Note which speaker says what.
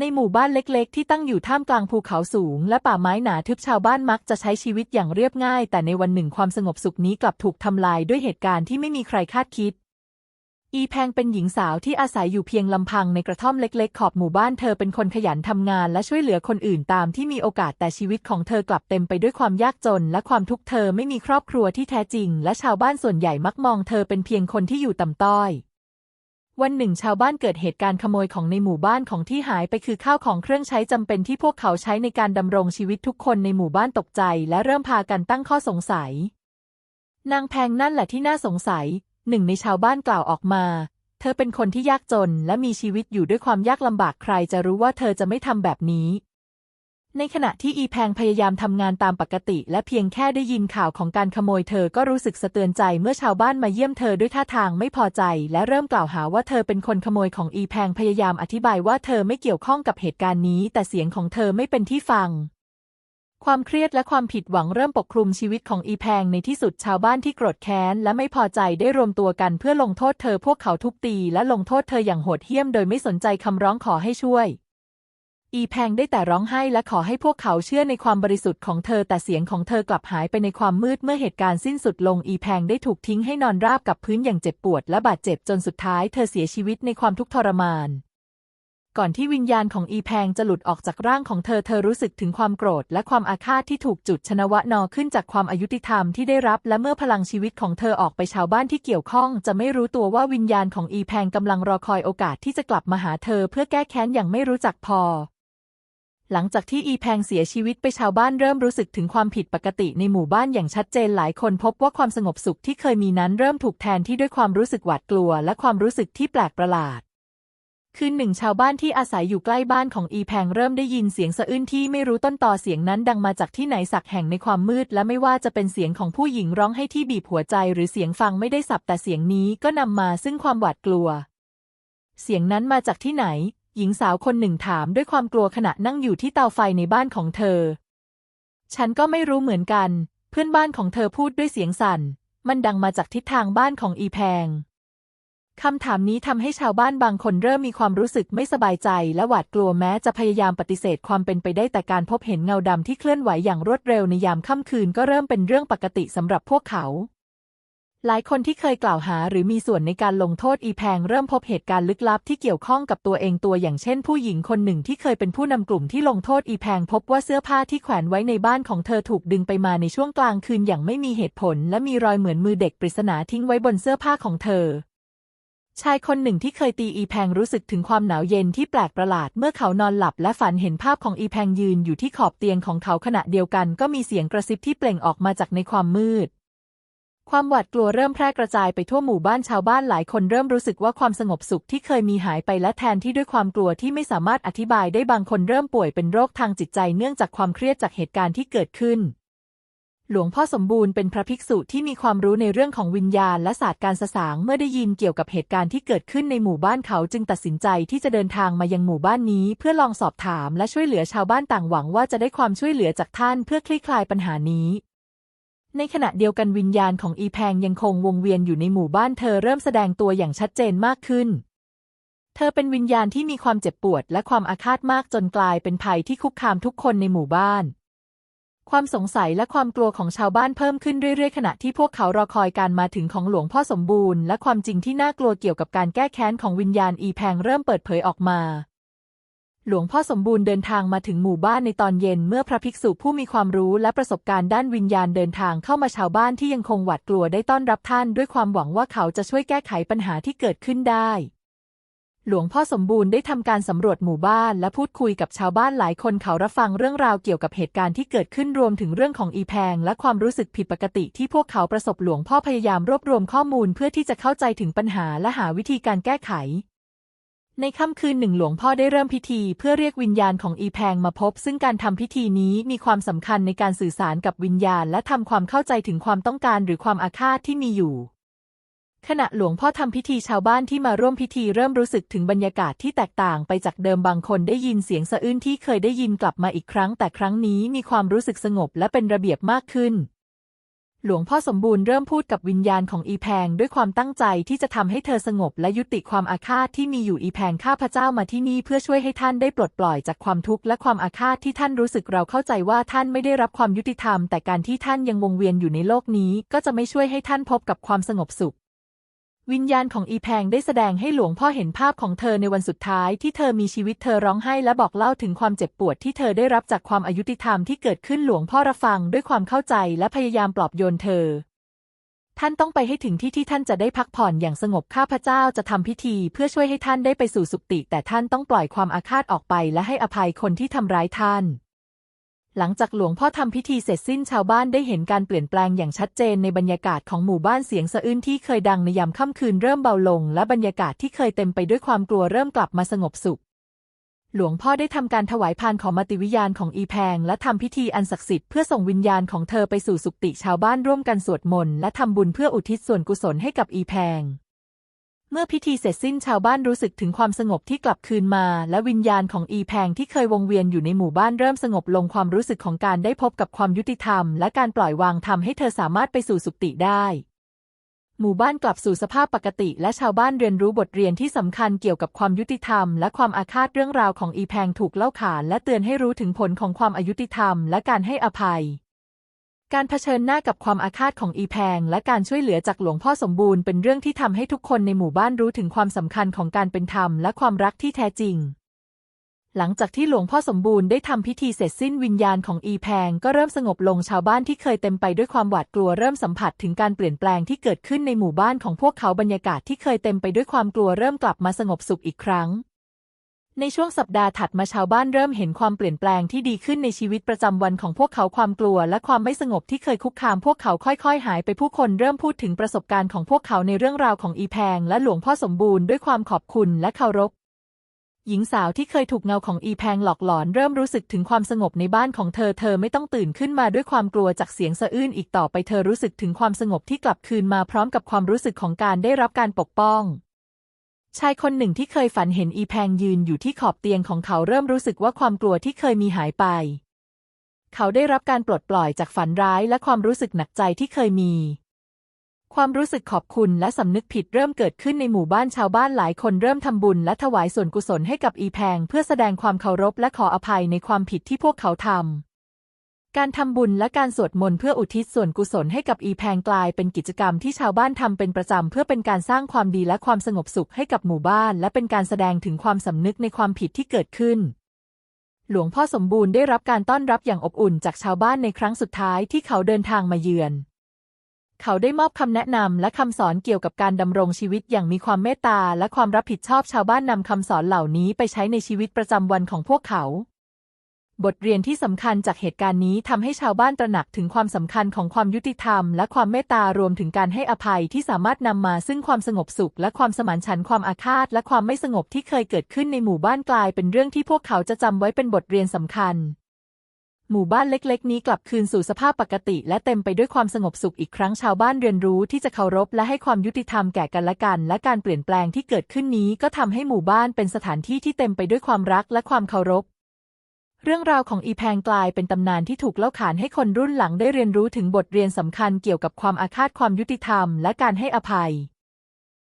Speaker 1: ในหมู่บ้านเล็กๆ ที่ตั้งอยู่ท่ามกลางภูเขาสูง และป่าไม้หนาทึบชาวบ้านมักจะใช้ชีวิตอย่างเรียบง่าย แต่ในวันหนึ่งความสงบสุขนี้กลับถูกทำลายด้วยเหตุการณ์ที่ไม่มีใครคาดคิด อีแพงเป็นหญิงสาวที่อาศัยอยู่เพียงลำพังในกระท่อมเล็กๆ ขอบหมู่บ้านเธอเป็นคนขยันทำงานและช่วยเหลือคนอื่นตามที่มีโอกาสแต่ชีวิตของเธอกลับเต็มไปด้วยความยากจน และความทุกข์เธอไม่มีครอบครัวที่แท้จริง และชาวบ้านส่วนใหญ่มักมองเธอเป็นเพียงคนที่อยู่ต่ำต้อย วันหนึ่งชาวบ้านเกิดเหตุการณ์ขโมยของในหมู่บ้านของที่หายไปคือข้าวของเครื่องใช้จำเป็นที่พวกเขาใช้ในการดำรงชีวิตทุกคนในหมู่บ้านตกใจ และเริ่มพากันตั้งข้อสงสัย นางแพงนั่นแหละที่น่าสงสัย หนึ่งในชาวบ้านกล่าวออกมา เธอเป็นคนที่ยากจนและมีชีวิตอยู่ด้วยความยากลำบากใครจะรู้ว่าเธอจะไม่ทำแบบนี้ ในขณะที่อีแพงพยายามทำงานตามปกติ และเพียงแค่ได้ยินข่าวของการขโมยเธอก็รู้สึกสะเตือนใจเมื่อชาวบ้านมาเยี่ยมเธอด้วยท่าทางไม่พอใจ และเริ่มกล่าวหาว่าเธอเป็นคนขโมยของอีแพงพยายามอธิบายว่าเธอไม่เกี่ยวข้องกับเหตุการณ์นี้ แต่เสียงของเธอไม่เป็นที่ฟัง ความเครียดและความผิดหวังเริ่มปกคลุมชีวิตของอีแพงในที่สุดชาวบ้านที่โกรธแค้นและไม่พอใจได้รวมตัวกันเพื่อลงโทษเธอพวกเขาทุบตีและลงโทษเธออย่างโหดเหี้ยมโดยไม่สนใจคำร้องขอให้ช่วย อีแพงได้แต่ร้องไห้และขอให้พวกเขาเชื่อในความบริสุทธิ์ของเธอแต่เสียงของเธอกลับหายไปในความมืดเมื่อเหตุการณ์สิ้นสุดลงอีแพงได้ถูกทิ้งให้นอนราบกับพื้นอย่างเจ็บปวดและบาดเจ็บจนสุดท้ายเธอเสียชีวิตในความทุกข์ทรมาน ก่อนที่วิญญาณของอีแพงจะหลุดออกจากร่างของเธอเธอรู้สึกถึงความโกรธและความอาฆาตที่ถูกจุดชนวะนอขึ้นจากความอายุติธรรมที่ได้รับและเมื่อพลังชีวิตของเธอออกไปชาวบ้านที่เกี่ยวข้อง จะไม่รู้ตัวว่าวิญญาณของอีแพงกำลังรอคอยโอกาสที่จะกลับมาหาเธอเพื่อแก้แค้นอย่างไม่รู้จักพอ หลังจากที่อีแพงเสียชีวิตไปชาวบ้านเริ่มรู้สึกถึงความผิดปกติในหมู่บ้านอย่างชัดเจนหลายคนพบว่าความสงบสุขที่เคยมีนั้นเริ่มถูกแทนที่ด้วยความรู้สึกหวาดกลัว และความรู้สึกที่แปลกประหลาด คืนหนึ่งชาวบ้านที่อาศัยอยู่ใกล้บ้านของอีแพงเริ่มได้ยินเสียงสะอื้นที่ไม่รู้ต้นตอเสียงนั้นดังมาจากที่ไหนสักแห่งในความมืด และไม่ว่าจะเป็นเสียงของผู้หญิงร้องให้ที่บีบหัวใจ หรือเสียงฟังไม่ได้สับแต่เสียงนี้ก็นำมาซึ่งความหวาดกลัว เสียงนั้นมาจากที่ไหน หญิงสาวคนหนึ่งถามด้วยความกลัวขณะนั่งอยู่ที่เตาไฟในบ้านของเธอ ฉันก็ไม่รู้เหมือนกัน เพื่อนบ้านของเธอพูดด้วยเสียงสั่น มันดังมาจากทิศทางบ้านของอีแพงคำถามนี้ทำให้ชาวบ้านบางคนเริ่มมีความรู้สึกไม่สบายใจ และหวาดกลัวแม้จะพยายามปฏิเสธความเป็นไปได้แต่การพบเห็นเงาดำที่เคลื่อนไหวอย่างรวดเร็วในยามค่ำคืนก็เริ่มเป็นเรื่องปกติสำหรับพวกเขา หลายคนที่เคยกล่าวหาหรือมีส่วนในการลงโทษอีแพงเริ่มพบเหตุการณ์ลึกลับที่เกี่ยวข้องกับตัวเองตัวอย่างเช่นผู้หญิงคนหนึ่งที่เคยเป็นผู้นำกลุ่มที่ลงโทษอีแพงพบว่าเสื้อผ้าที่แขวนไว้ในบ้านของเธอถูกดึงไปมาในช่วงกลางคืนอย่างไม่มีเหตุผล และมีรอยเหมือนมือเด็กปริศนาทิ้งไว้บนเสื้อผ้าของเธอ ชายคนหนึ่งที่เคยตีอีแพงรู้สึกถึงความหนาวเย็นที่แปลกประหลาดเมื่อเขานอนหลับและฝันเห็นภาพของอีแพงยืนอยู่ที่ขอบเตียงของเขาขณะเดียวกัน ก็มีเสียงกระซิบที่เปล่งออกมาจากในความมืด ความหวาดกลัวเริ่มแพร่กระจายไปทั่วหมู่บ้านชาวบ้านหลายคนเริ่มรู้สึกว่าความสงบสุขที่เคยมีหายไปและแทนที่ด้วยความกลัวที่ไม่สามารถอธิบายได้บางคนเริ่มป่วยเป็นโรคทางจิตใจเนื่องจากความเครียดจากเหตุการณ์ที่เกิดขึ้น หลวงพ่อสมบูรณ์เป็นพระภิกษุที่มีความรู้ในเรื่องของวิญญาณและศาสตร์การสสางเมื่อได้ยินเกี่ยวกับเหตุการณ์ที่เกิดขึ้นในหมู่บ้านเขาจึงตัดสินใจที่จะเดินทางมายังหมู่บ้านนี้ เพื่อลองสอบถามและช่วยเหลือชาวบ้านต่างหวังว่าจะได้ความช่วยเหลือจากท่านเพื่อคลี่คลายปัญหานี้ ในขณะเดียวกันวิญญาณของอีแพงยังคงวงเวียนอยู่ในหมู่บ้านเธอเริ่มแสดงตัวอย่างชัดเจนมากขึ้น เธอเป็นวิญญาณที่มีความเจ็บปวดและความอาฆาตมากจนกลายเป็นภัยที่คุกคามทุกคนในหมู่บ้าน ความสงสัยและความกลัวของชาวบ้านเพิ่มขึ้นเรื่อยๆ ขณะที่พวกเขารอคอยการมาถึงของหลวงพ่อสมบูรณ์และความจริงที่น่ากลัวเกี่ยวกับการแก้แค้นของวิญญาณอีแพงเริ่มเปิดเผยออกมา หลวงพ่อสมบูรณ์เดินทางมาถึงหมู่บ้านในตอนเย็นเมื่อพระภิกษุผู้มีความรู้และประสบการณ์ด้านวิญญาณเดินทางเข้ามาชาวบ้านที่ยังคงหวาดกลัวได้ต้อนรับท่านด้วยความหวังว่าเขาจะช่วยแก้ไขปัญหาที่เกิดขึ้นได้ หลวงพ่อสมบูรณ์ได้ทำการสำรวจหมู่บ้านและพูดคุยกับชาวบ้านหลายคนเขารับฟังเรื่องราวเกี่ยวกับเหตุการณ์ที่เกิดขึ้นรวมถึงเรื่องของอีแพงและความรู้สึกผิดปกติที่พวกเขาประสบหลวงพ่อพยายามรวบรวมข้อมูลเพื่อที่จะเข้าใจถึงปัญหาและหาวิธีการแก้ไข ในค่ำคืนหนึ่งหลวงพ่อได้เริ่มพิธีเพื่อเรียกวิญญาณของอีแพงมาพบ ซึ่งการทำพิธีนี้มีความสำคัญในการสื่อสารกับวิญญาณ และทำความเข้าใจถึงความต้องการหรือความอาฆาตที่มีอยู่ ขณะหลวงพ่อทำพิธีชาวบ้านที่มาร่วมพิธีเริ่มรู้สึกถึงบรรยากาศที่แตกต่างไปจากเดิมบางคนได้ยินเสียงสะอื้นที่เคยได้ยินกลับมาอีกครั้ง แต่ครั้งนี้มีความรู้สึกสงบและเป็นระเบียบมากขึ้น หลวงพ่อสมบูรณ์เริ่มพูดกับวิญญาณของอีแพงด้วยความตั้งใจที่จะทำให้เธอสงบและยุติความอาฆาตที่มีอยู่อีแพงข้าพเจ้ามาที่นี่เพื่อช่วยให้ท่านได้ปลดปล่อยจากความทุกข์และความอาฆาตที่ท่านรู้สึกเราเข้าใจว่าท่านไม่ได้รับความยุติธรรม แต่การที่ท่านยังวงเวียนอยู่ในโลกนี้ ก็จะไม่ช่วยให้ท่านพบกับความสงบสุข วิญญาณของอีแพงได้แสดงให้หลวงพ่อเห็นภาพของเธอในวันสุดท้ายที่เธอมีชีวิตเธอร้องไห้และบอกเล่าถึงความเจ็บปวดที่เธอได้รับจากความอายุติธรรมที่เกิดขึ้นหลวงพ่อรับฟังด้วยความเข้าใจและพยายามปลอบโยนเธอ ท่านต้องไปให้ถึงที่ที่ท่านจะได้พักผ่อนอย่างสงบข้าพเจ้าจะทำพิธีเพื่อช่วยให้ท่านได้ไปสู่สุคติ แต่ท่านต้องปล่อยความอาฆาตออกไปและให้อภัยคนที่ทำร้ายท่าน หลังจากหลวงพ่อทำพิธีเสร็จสิ้นชาวบ้านได้เห็นการเปลี่ยนแปลงอย่างชัดเจนในบรรยากาศของหมู่บ้านเสียงสะอื้นที่เคยดังในยามค่ำคืนเริ่มเบาลง และบรรยากาศที่เคยเต็มไปด้วยความกลัวเริ่มกลับมาสงบสุข หลวงพ่อได้ทำการถวายพานของมติวิญญาณของอีแพง และทำพิธีอันศักดิ์สิทธิ์เพื่อส่งวิญญาณของเธอไปสู่สุคติชาวบ้านร่วมกันสวดมนต์และทำบุญเพื่ออุทิศส่วนกุศลให้กับอีแพง เมื่อพิธีเสร็จสิ้นชาวบ้านรู้สึกถึงความสงบที่กลับคืนมา และวิญญาณของอีแพงที่เคยวงเวียนอยู่ในหมู่บ้านเริ่มสงบลงความรู้สึกของการได้พบกับความยุติธรรม และการปล่อยวางทำให้เธอสามารถไปสู่สุคติได้ หมู่บ้านกลับสู่สภาพปกติ และชาวบ้านเรียนรู้บทเรียนที่สำคัญเกี่ยวกับความยุติธรรม และความอาฆาตเรื่องราวของอีแพงถูกเล่าขาน และเตือนให้รู้ถึงผลของความอายุติธรรม และการให้อภัย การเผชิญหน้ากับความอาฆาตของอีแพง และการช่วยเหลือจากหลวงพ่อสมบูรณ์เป็นเรื่องที่ทำให้ทุกคนในหมู่บ้านรู้ถึงความสำคัญของการเป็นธรรมและความรักที่แท้จริง หลังจากที่หลวงพ่อสมบูรณ์ได้ทำพิธีเสร็จสิ้นวิญญาณของอีแพง ก็เริ่มสงบลงชาวบ้านที่เคยเต็มไปด้วยความหวาดกลัวเริ่มสัมผัสถึงการเปลี่ยนแปลงที่เกิดขึ้นในหมู่บ้านของพวกเขาบรรยากาศที่เคยเต็มไปด้วยความกลัวเริ่มกลับมาสงบสุขอีกครั้ง ในช่วงสัปดาห์ถัดมาชาวบ้านเริ่มเห็นความเปลี่ยนแปลงที่ดีขึ้นในชีวิตประจำวันของพวกเขาความกลัวและความไม่สงบที่เคยคุกคามพวกเขาค่อยๆ หายไปผู้คนเริ่มพูดถึงประสบการณ์ของพวกเขาในเรื่องราวของอีแพงและหลวงพ่อสมบูรณ์ด้วยความขอบคุณและเคารพหญิงสาวที่เคยถูกเงาของอีแพงหลอกหลอนเริ่มรู้สึกถึงความสงบในบ้านของเธอ เธอไม่ต้องตื่นขึ้นมาด้วยความกลัวจากเสียงสะอื้นอีกต่อไปเธอรู้สึกถึงความสงบที่กลับคืนมาพร้อมกับความรู้สึกของการได้รับการปกป้อง ชายคนหนึ่งที่เคยฝันเห็นอีแพงยืนอยู่ที่ขอบเตียงของเขาเริ่มรู้สึกว่าความกลัวที่เคยมีหายไป เขาได้รับการปลดปล่อยจากฝันร้ายและความรู้สึกหนักใจที่เคยมี ความรู้สึกขอบคุณและสำนึกผิดเริ่มเกิดขึ้นในหมู่บ้านชาวบ้านหลายคนเริ่มทำบุญและถวายส่วนกุศลให้กับอีแพงเพื่อแสดงความเคารพและขออภัยในความผิดที่พวกเขาทำ การทำบุญและการสวดมนต์เพื่ออุทิศส่วนกุศลให้กับอีแพงกลายเป็นกิจกรรมที่ชาวบ้านทำเป็นประจำเพื่อเป็นการสร้างความดีและความสงบสุขให้กับหมู่บ้าน และเป็นการแสดงถึงความสำนึกในความผิดที่เกิดขึ้น หลวงพ่อสมบูรณ์ได้รับการต้อนรับอย่างอบอุ่นจากชาวบ้านในครั้งสุดท้ายที่เขาเดินทางมาเยือน เขาได้มอบคำแนะนำและคำสอนเกี่ยวกับการดำรงชีวิตอย่างมีความเมตตาและความรับผิดชอบชาวบ้านนำคำสอนเหล่านี้ไปใช้ในชีวิตประจำวันของพวกเขา บทเรียนที่สำคัญจากเหตุการณ์นี้ทำให้ชาวบ้านตระหนักถึงความสำคัญของความยุติธรรม และความเมตตารวมถึงการให้อภัยที่สามารถนำมาซึ่งความสงบสุข และความสมานฉันท์ความอาฆาต และความไม่สงบที่เคยเกิดขึ้นในหมู่บ้านกลายเป็นเรื่องที่พวกเขาจะจำไว้เป็นบทเรียนสำคัญ หมู่บ้านเล็กๆ นี้กลับคืนสู่สภาพปกติ และเต็มไปด้วยความสงบสุขอีกครั้งชาวบ้านเรียนรู้ที่จะเคารพและให้ความยุติธรรมแก่กันและกัน และการเปลี่ยนแปลงที่เกิดขึ้นนี้ก็ทำให้หมู่บ้านเป็นสถานที่ที่เต็มไปด้วยความรักและความเคารพ เรื่องราวของอีแพงกลายเป็นตำนานที่ถูกเล่าขานให้คนรุ่นหลังได้เรียนรู้ถึงบทเรียนสำคัญเกี่ยวกับความอาฆาตความยุติธรรมและการให้อภัย